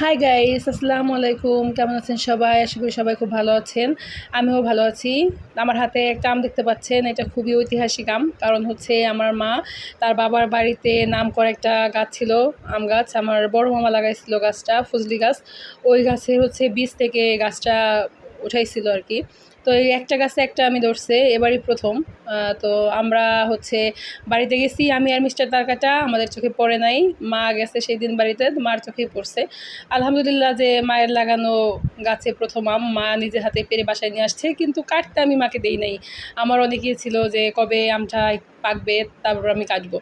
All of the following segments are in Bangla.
হাই গাইস আসসালামু আলাইকুম কেমন আছেন সবাই? আশা করি সবাই খুব ভালো আছেন। আমিও ভালো আছি। আমার হাতে একটা আম দেখতে পাচ্ছেন। এটা খুবই ঐতিহাসিক আম কারণ হচ্ছে আমার মা তার বাবার বাড়িতে নাম করা একটা গাছ ছিল, আম গাছ। আমার বড় মামা লাগাইছিল গাছটা, ফজলি গাছ। ওই গাছে হচ্ছে বীজ থেকে গাছটা উঠাইছিল আর কি। তো এই একটা গাছে একটা আমি ধরছে, এবারই প্রথম। তো আমরা হচ্ছে বাড়িতে গেছি, আমি আর মিস্টার তারকাটা, আমাদের চোখে পড়ে নাই। মা গেছে সেই দিন বাড়িতে, মার চোখেই পড়ছে। আলহামদুলিল্লাহ যে মায়ের লাগানো গাছে প্রথম আম, মা নিজে হাতে পেরে বাসায় নিয়ে আসছে, কিন্তু কাটতে আমি মাকে দেই নাই। আমার অনেকেই ছিল যে কবে আমটা পাকবে, তারপর আমি কাটবো।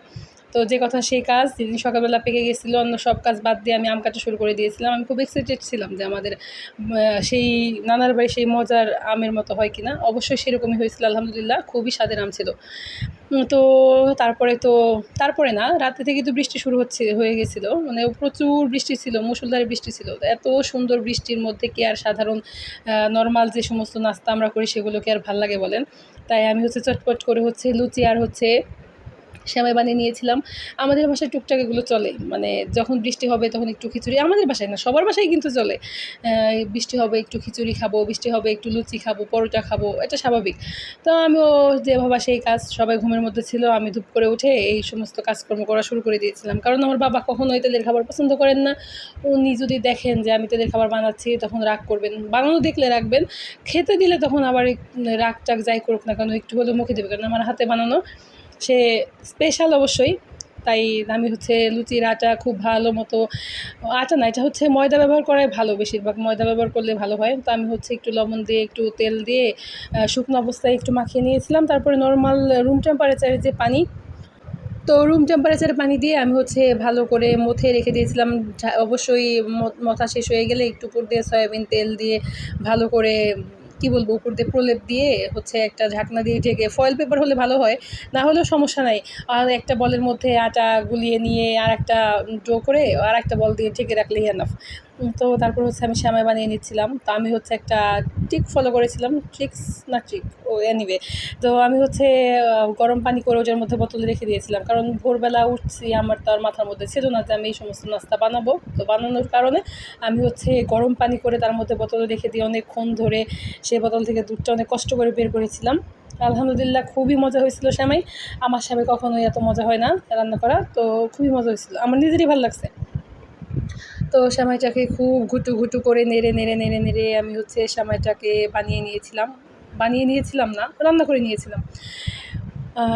তো যে কথা সেই কাজ, যেদিন সকালবেলা পেকে গেছিল, অন্য সব কাজ বাদ দিয়ে আমি আম কাটা শুরু করে দিয়েছিলাম। আমি খুব এক্সাইটেড ছিলাম যে আমাদের সেই নানার বাড়ি সেই মজার আমের মতো হয় কিনা। অবশ্যই সেরকমই হয়েছিল, আলহামদুলিল্লাহ, খুবই স্বাদের আম ছিল। তো তারপরে তো, তারপরে না, রাতে থেকে তো বৃষ্টি শুরু হচ্ছে, হয়ে গেছিল। মানে প্রচুর বৃষ্টি ছিল মুসুলধারে বৃষ্টি ছিল। এত সুন্দর বৃষ্টির মধ্যে কি আর সাধারণ নর্মাল যে সমস্ত নাস্তা আমরা করি, সেগুলোকে আর ভালো লাগে বলেন। তাই আমি হচ্ছে চটপট করে হচ্ছে লুচি আর হচ্ছে সেমাই বানিয়ে নিয়েছিলাম। আমাদের বাসায় টুকটাক এগুলো চলে। মানে যখন বৃষ্টি হবে তখন একটু খিচুড়ি। আমাদের বাসায় না, সবার বাসায় কিন্তু চলে। বৃষ্টি হবে, একটু খিচুড়ি খাব, বৃষ্টি হবে, একটু লুচি খাব, পরোটা খাব, এটা স্বাভাবিক। তো আমিও যে ভাবা সেই কাজ, সবাই ঘুমের মধ্যে ছিল, আমি ধূপ করে উঠে এই সমস্ত কাজকর্ম করা শুরু করে দিয়েছিলাম। কারণ আমার বাবা কখনোই তেলের খাবার পছন্দ করেন না। উনি যদি দেখেন যে আমি তেলের খাবার বানাচ্ছি, তখন রাগ করবেন। বানানো দেখলে রাখবেন। খেতে দিলে তখন আবার রাগ টাগ যাই করুক না কেন, একটু হলেও মুখে দেবে। কারণ আমার হাতে বানানো সে স্পেশাল অবশ্যই। তাই আমি হচ্ছে লুচির আটা খুব ভালো মতো, আটা না, এটা হচ্ছে ময়দা ব্যবহার করাই ভালো বেশিরভাগ। ময়দা ব্যবহার করলে ভালো হয়। তো আমি হচ্ছে একটু লবণ দিয়ে, একটু তেল দিয়ে শুকনো অবস্থায় একটু মাখিয়ে নিয়েছিলাম। তারপরে নর্মাল রুম টেম্পারেচারের যে পানি, তো রুম টেম্পারেচারে পানি দিয়ে আমি হচ্ছে ভালো করে মথে রেখে দিয়েছিলাম। অবশ্যই মথা শেষ হয়ে গেলে একটু উপর দিয়ে সয়াবিন তেল দিয়ে ভালো করে কি বলব, উপর দিয়ে প্রলেপ দিয়ে হচ্ছে একটা ঢাকনা দিয়ে ঢেকে ফয়েল পেপার হলে ভালো হয়, না হলেও সমস্যা নাই। আর একটা বলের মধ্যে আটা গুলিয়ে নিয়ে আর একটা ডো করে আর একটা বল দিয়ে ঢেকে রাখলেই এনাফ তো তারপর হচ্ছে আমি শ্যামাই বানিয়ে নিচ্ছিলাম। তো আমি হচ্ছে একটা ট্রিক ফলো করেছিলাম ট্রিক্স না ট্রিক ও এনিওয়ে তো আমি হচ্ছে গরম পানি করে ওটার মধ্যে বোতলে রেখে দিয়েছিলাম। কারণ ভোরবেলা উঠছি, আমার তো আর মাথার মধ্যে ছিল না যে আমি এই সমস্ত নাস্তা বানাবো। তো বানানোর কারণে আমি হচ্ছে গরম পানি করে তার মধ্যে বোতলে রেখে দিয়ে অনেকক্ষণ ধরে সেই বোতল থেকে দুধটা অনেক কষ্ট করে বের করেছিলাম। আলহামদুলিল্লাহ খুবই মজা হয়েছিল শ্যামাই। আমার স্বামী কখনোই এত মজা হয় না রান্না করা। তো খুবই মজা হয়েছিল। আমার নিজেরই ভালো লাগছে। তো সেমাইটাকে খুব ঘুটু ঘুটু করে নেড়ে নেড়ে নেড়ে নেড়ে আমি হচ্ছে সেমাইটাকে বানিয়ে নিয়েছিলাম। বানিয়ে নিয়েছিলাম না, রান্না করে নিয়েছিলাম।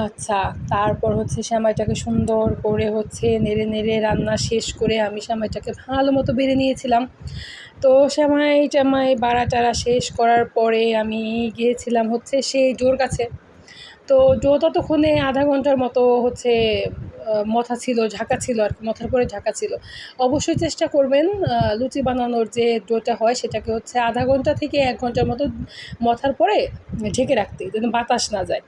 আচ্ছা তারপর হচ্ছে সেমাইটাকে সুন্দর করে হচ্ছে নেড়ে নেড়ে রান্না শেষ করে আমি সেমাইটাকে ভালো মতো বেড়ে নিয়েছিলাম। তো সেমাই, টেমাই বাড়া টাড়া শেষ করার পরে আমি গিয়েছিলাম হচ্ছে সেই জোর কাছে তো জো ততক্ষণে আধা ঘণ্টার মতো হচ্ছে মথা ছিল, ঝাঁকা ছিল আর কি, মথার পরে ঝাঁকা ছিল। অবশ্যই চেষ্টা করবেন লুচি বানানোর যে ডোটা হয় সেটাকে হচ্ছে আধা ঘণ্টা থেকে এক ঘণ্টার মতো মথার পরে ঢেকে রাখতে, যেন বাতাস না যায়।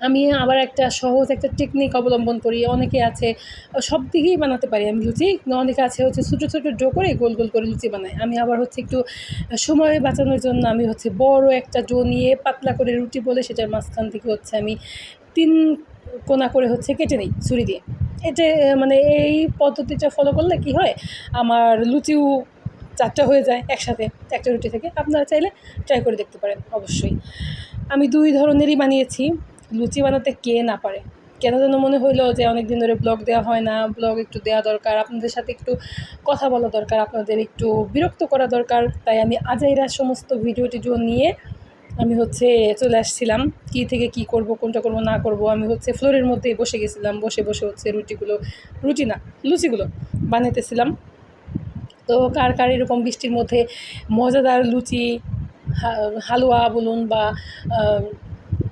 আমি আবার একটা সহজ একটা টেকনিক অবলম্বন করি, অনেকে আছে, সব দিকেই বানাতে পারি আমি লুচি, অনেকে আছে হচ্ছে ছোটো ছোটো ডো করে গোল গোল করে লুচি বানাই আমি আবার হচ্ছে একটু সময় বাঁচানোর জন্য আমি হচ্ছে বড় একটা ডো নিয়ে পাতলা করে রুটি বলে সেটার মাঝখান থেকে হচ্ছে আমি তিন কোনা করে হচ্ছে কেটে নিই ছুরি দিয়ে। এটা মানে এই পদ্ধতিটা ফলো করলে কি হয়? আমার লুচিও চারটা হয়ে যায় একসাথে, একটা রুটি থেকে। আপনারা চাইলে ট্রাই করে দেখতে পারেন, অবশ্যই। আমি দুই ধরনেরই বানিয়েছি। লুচি বানাতে কে না পারে। কেন যেন মনে হইল যে অনেক দিন ধরে ব্লগ দেওয়া হয় না ব্লগ একটু দেওয়া দরকার, আপনাদের সাথে একটু কথা বলা দরকার, আপনাদের একটু বিরক্ত করা দরকার। তাই আমি আজাইরা সমস্ত ভিডিও টিডিও নিয়ে আমি হচ্ছে চলে আসছিলাম, কী থেকে কি করব, কোনটা করব, না করব। আমি হচ্ছে ফ্লোরের মধ্যেই বসে গেছিলাম, বসে বসে হচ্ছে রুটিগুলো, রুটি না, লুচিগুলো বানাইতেছিলাম। তো কার কার এরকম বৃষ্টির মধ্যে মজাদার লুচি হালুয়া বলুন বা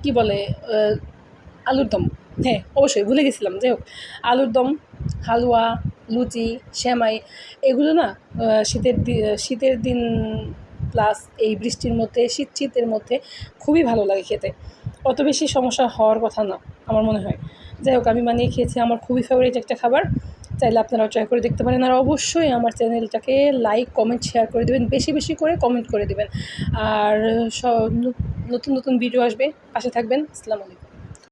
কি বলে আলুর দম হ্যাঁ অবশ্যই ভুলে গেছিলাম, যাই হোক। আলুর দম, হালুয়া, লুচি শ্যামাই এগুলো না শীতের শীতের দিন প্লাস এই বৃষ্টির মধ্যে শীত শীতের মধ্যে খুবই ভালো লাগে খেতে। অত বেশি সমস্যা হওয়ার কথা না, আমার মনে হয়। যাই হোক, আমি বানিয়ে খেয়েছি আমার খুবই ফেভারিট একটা খাবার। চাইলে আপনারাও ট্রাই করে দেখতে পারেন। আর অবশ্যই আমার চ্যানেলটাকে লাইক কমেন্ট শেয়ার করে দেবেন। বেশি বেশি করে কমেন্ট করে দেবেন। আর নতুন নতুন ভিডিও আসবে। পাশে থাকবেন। আসসালামু আলাইকুম।